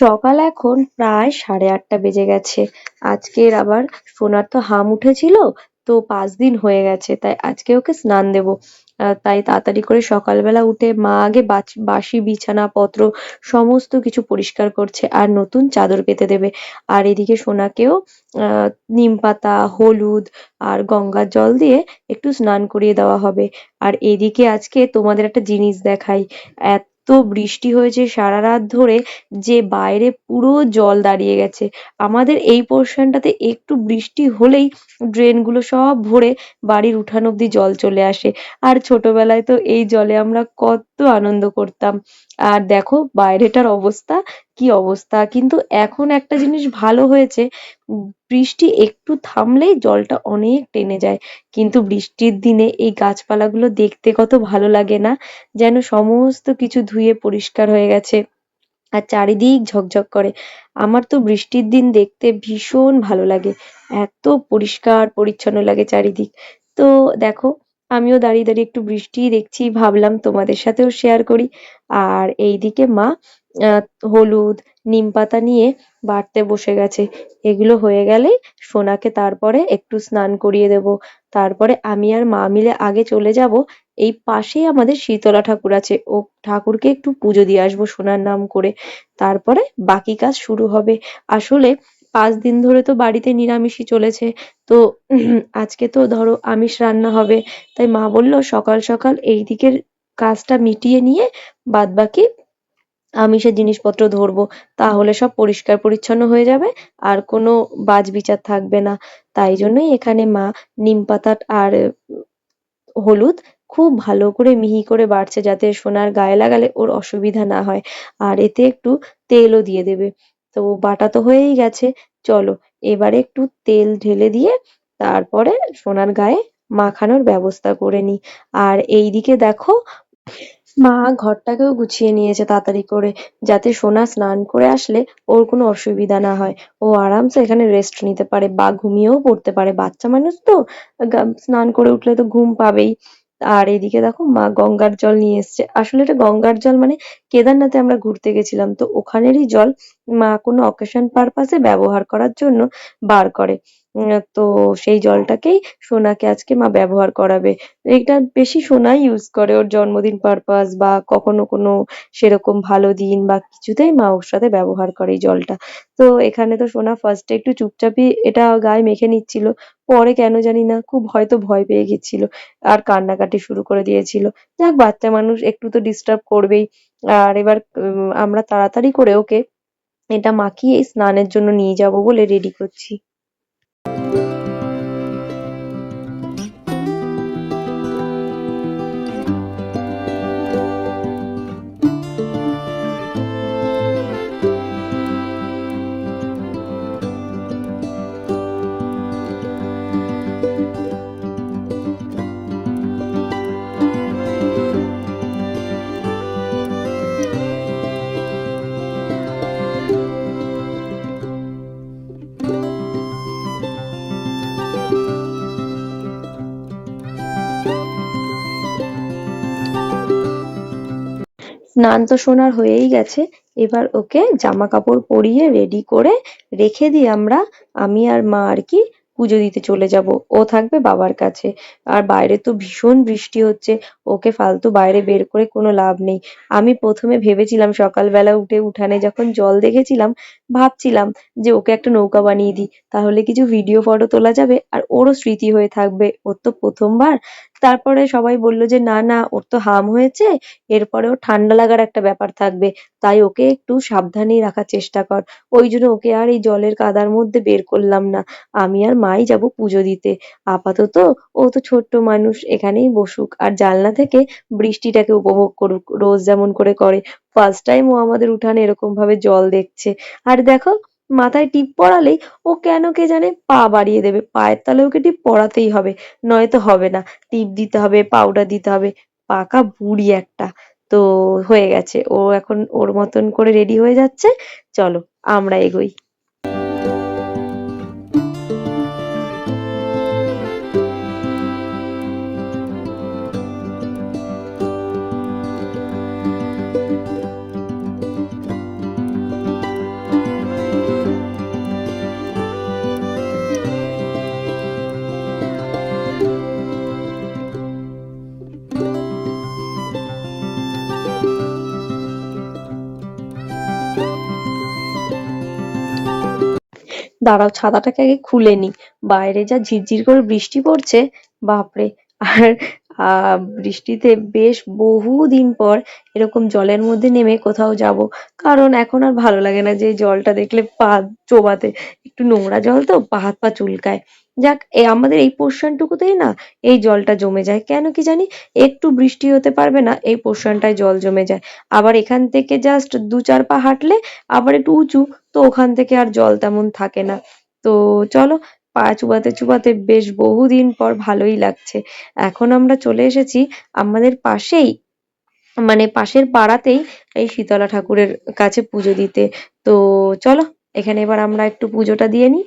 সকাল এখন প্রায় সাড়ে আটটা বেজে গেছে। আজকের আবার সোনার তো হাম উঠেছিল তো পাঁচ দিন হয়ে গেছে তাই আজকে ওকে স্নান দেবো। আহ, তাই তাড়াতাড়ি করে সকালবেলা উঠে মা আগে বাচ- বাসি বিছানাপত্র সমস্ত কিছু পরিষ্কার করছে আর নতুন চাদর পেতে দেবে। আর এদিকে সোনাকেও আহ নিম পাতা হলুদ আর গঙ্গার জল দিয়ে একটু স্নান করিয়ে দেওয়া হবে। আর এদিকে আজকে তোমাদের একটা জিনিস দেখাই। এত বৃষ্টি হয়েছে সারা রাত ধরে যে বাইরে পুরো জল দাঁড়িয়ে গেছে। আমাদের এই পোর্শনটাতে একটু বৃষ্টি হলেই ড্রেনগুলো সব ভরে বাড়ির উঠান অব্দি জল চলে আসে। আর ছোটবেলায় তো এই জলে আমরা কত আনন্দ করতাম। আর দেখো, বাইরেটার অবস্থা, কি অবস্থা। কিন্তু এখন একটা জিনিস ভালো হয়েছে বৃষ্টি একটু থামলেই জলটা অনেক টেনে যায়। কিন্তু বৃষ্টির দিনে এই গাছপালাগুলো দেখতে কত ভালো লাগে না? যেন সমস্ত কিছু ধুয়ে পরিষ্কার হয়ে গেছে আর চারিদিক ঝকঝক করে। আমার তো বৃষ্টির দিন দেখতে ভীষণ ভালো লাগে। এত পরিষ্কার, পরিচ্ছন্ন লাগে চারিদিক। তো দেখো আমিও দাঁড়িয়ে দাঁড়িয়ে একটু বৃষ্টি দেখছি, ভাবলাম তোমাদের সাথেও শেয়ার করি। আর এইদিকে মা হলুদ, নিম পাতা নিয়ে বাড়তে বসে গেছে। এগুলো হয়ে গেলেই সোনাকে তারপরে একটু স্নান করিয়ে দেব। তারপরে আমি আর মা মিলে আগে চলে যাব। এই পাশেই আমাদের শীতলা ঠাকুর আছে। ও ঠাকুরকে একটু পুজো দিয়ে আসব সোনার নাম করে। তারপরে বাকি কাজ শুরু হবে। আসলে পাঁচ দিন ধরে তো বাড়িতে নিরামিষই চলেছে। তো আজকে তো ধরো আমিষ রান্না হবে। তাই মা বলল, সকাল সকাল এই দিকের কাজটা মিটিয়ে নিয়ে বাদবাকি আমিষের জিনিসপত্র ধরবো। তাহলে সব পরিষ্কার পরিচ্ছন্ন হয়ে যাবে, আর কোনো বাজ বিচার থাকবে না। তাই জন্যই এখানে মা নিম পাতা আর হলুদ খুব ভালো করে মিহি করে বাড়ছে যাতে সোনার গায়ে লাগালে ওর অসুবিধা না হয়। আর এতে একটু তেলও দিয়ে দেবে। তো বাটা তো হয়েই গেছে। চলো, এবারে একটু তেল ঢেলে দিয়ে তারপরে সোনার গায়ে মাখানোর ব্যবস্থা করে নিই। আর এইদিকে দেখো, মা ঘরটাকেও গুছিয়ে নিয়েছে তাড়াতাড়ি করে, যাতে সোনা স্নান করে আসলে ওর কোনো অসুবিধা না হয়। ও আরামসে এখানে রেস্ট নিতে পারে বা ঘুমিয়েও পড়তে পারে। বাচ্চা মানুষ তো স্নান করে উঠলে তো ঘুম পাবেই। আর এদিকে দেখো মা গঙ্গার জল নিয়ে এসছে। আসলে এটা গঙ্গার জল মানে কেদারনাথে আমরা ঘুরতে গেছিলাম। তো ওখানেরই জল মা কোনো অকেশন পারপাসে ব্যবহার করার জন্য বার করে। তো সেই জলটাকেই সোনাকে আজকে মা ব্যবহার করাবে। এটা বেশি সোনাই ইউজ করে ওর জন্মদিন পারপাস বা কখনো কোনো সেরকম ভালো দিন বা কিছুতেই মা ওর সাথে ব্যবহার করে এই জলটা। তো এখানে তো সোনা ফার্স্টে একটু চুপচাপই এটা গায়ে মেখে নিচ্ছিল, পরে কেন জানি না, খুব হয়তো ভয় পেয়ে গেছিল আর কান্নাকাটি শুরু করে দিয়েছিল। যাক, বাচ্চা মানুষ একটু তো ডিস্টার্ব করবেই। আর এবার আমরা তাড়াতাড়ি করে ওকে এটা মাখিয়ে স্নানের জন্য নিয়ে যাব বলে রেডি করছি। স্নান তো সোনার হয়েই গেছে। এবার ওকে জামা কাপড় পরিয়ে রেডি করে রেখে দিয়ে আমরা, আমি আর মা আর কি পুজো দিতে চলে যাব। ও থাকবে বাবার কাছে। আর বাইরে তো ভীষণ বৃষ্টি হচ্ছে। ওকে ফালতু বাইরে বের করে কোনো লাভ নেই। আমি প্রথমে ভেবেছিলাম, সকালবেলা উঠে উঠানে যখন জল দেখেছিলাম, ভাবছিলাম যে ওকে একটা নৌকা বানিয়ে দিই। তাহলে কিছু ভিডিও ফটো তোলা যাবে আর ওরও স্মৃতি হয়ে থাকবে। ওর তো প্রথমবার তারপরে সবাই বলল যে, না না, ওর তো হাম হয়েছে এরপরে ওর ঠান্ডা লাগার একটা ব্যাপার থাকবে, তাই ওকে একটু সাবধানেই রাখার চেষ্টা কর। ওই জন্য ওকে আর এই জলের কাদার মধ্যে বের করলাম না, আমি আর মাই যাব পুজো দিতে। আপাতত ও তো ছোট্ট মানুষ, এখানেই বসুক, আর জানলা থেকে বৃষ্টিটাকে উপভোগ করুক, রোজ যেমন করে করে। ফার্স্ট টাইম ও আমাদের উঠানে এরকম ভাবে জল দেখছে। আর দেখো মাথায় টিপ পড়ালেই ও কেন কে জানে পা বাড়িয়ে দেবে। পায়ের তালে ওকে টিপ পড়াতেই হবে, নয়তো হবে না। টিপ দিতে হবে পাউডার দিতে হবে, পাকা বুড়ি একটা। তো হয়ে গেছে। ও এখন ওর মতন করে রেডি হয়ে যাচ্ছে। চলো আমরা এগোই। দাঁড়াও, ছাতাটাকে আগে খুলে নি। বাইরে যা ঝিরঝির করে বৃষ্টি পড়ছে, বাপরে। আর, আহ, বৃষ্টিতে বেশ বহুদিন পর এরকম জলের মধ্যে নেমে কোথাও যাব। কারণ এখন আর ভালো লাগে না যে জলটা দেখলে পা চোবাতে। একটু নোংরা জল তো, পা হাত পা চুলকায়। যাক, এ আমাদের এই পোর্শন টুকুতেই না এই জলটা জমে যায়। কেন কি জানি একটু বৃষ্টি হতে পারবে না, এই পোর্শনটায় জল জমে যায়। আবার এখান থেকে জাস্ট দু চার পা হাঁটলে আবার একটু উঁচু, তো ওখান থেকে আর জল তেমন থাকে না। তো চলো, পা চুবাতে চুবাতে বেশ বহুদিন পর ভালোই লাগছে। এখন আমরা চলে এসেছি আমাদের পাশেই মানে পাশের পাড়াতেই এই শীতলা ঠাকুরের কাছে পুজো দিতে। তো চলো, এখানে এবার আমরা একটু পুজোটা দিয়ে নিই।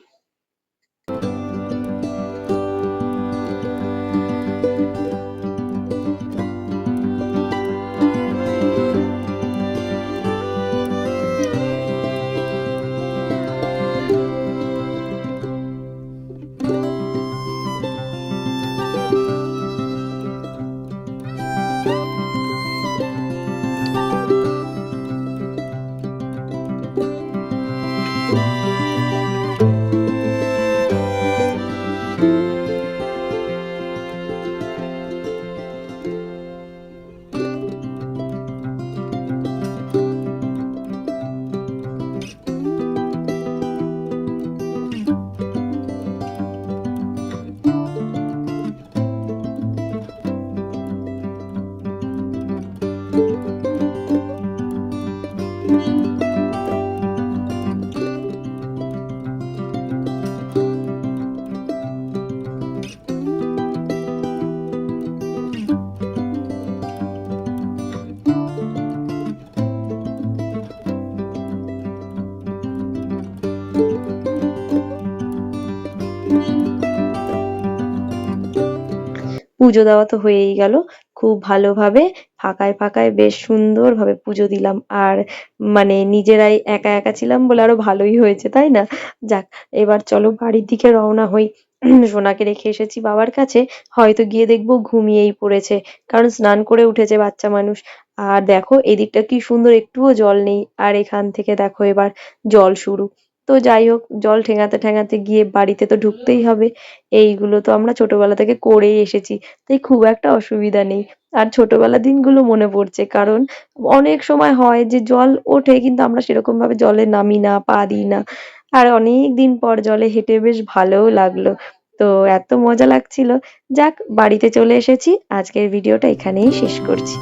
পুজো দেওয়া তো হয়েই গেল। খুব ভালোভাবে ফাঁকায় ফাঁকায় বেশ সুন্দরভাবে পুজো দিলাম। আর মানে নিজেরাই একা একা ছিলাম বলে আরও ভালোই হয়েছে, তাই না? যাক, এবার চলো বাড়ির দিকে রওনা হই। সোনাকে রেখে এসেছি বাবার কাছে। হয়তো গিয়ে দেখব ঘুমিয়েই পড়েছে, কারণ স্নান করে উঠেছে বাচ্চা মানুষ। আর দেখো, এদিকটা কি সুন্দর, একটুও জল নেই। আর এখান থেকে দেখো এবার জল শুরু। তো যাই হোক, জল ঠেঙাতে ঠেঙাতে গিয়ে বাড়িতে তো ঢুকতেই হবে। এইগুলো তো আমরা ছোটবেলা থেকে করেই এসেছি, তাই খুব একটা অসুবিধা নেই। আর ছোটবেলার দিনগুলো মনে পড়ছে, কারণ অনেক সময় হয় যে জল ওঠে, কিন্তু আমরা সেরকম ভাবে জলে নামি না, পা দিই না। আর অনেক দিন পর জলে হেঁটে বেশ ভালোও লাগল। তো এত মজা লাগছিল। যাক, বাড়িতে চলে এসেছি। আজকের ভিডিওটা এখানেই শেষ করছি।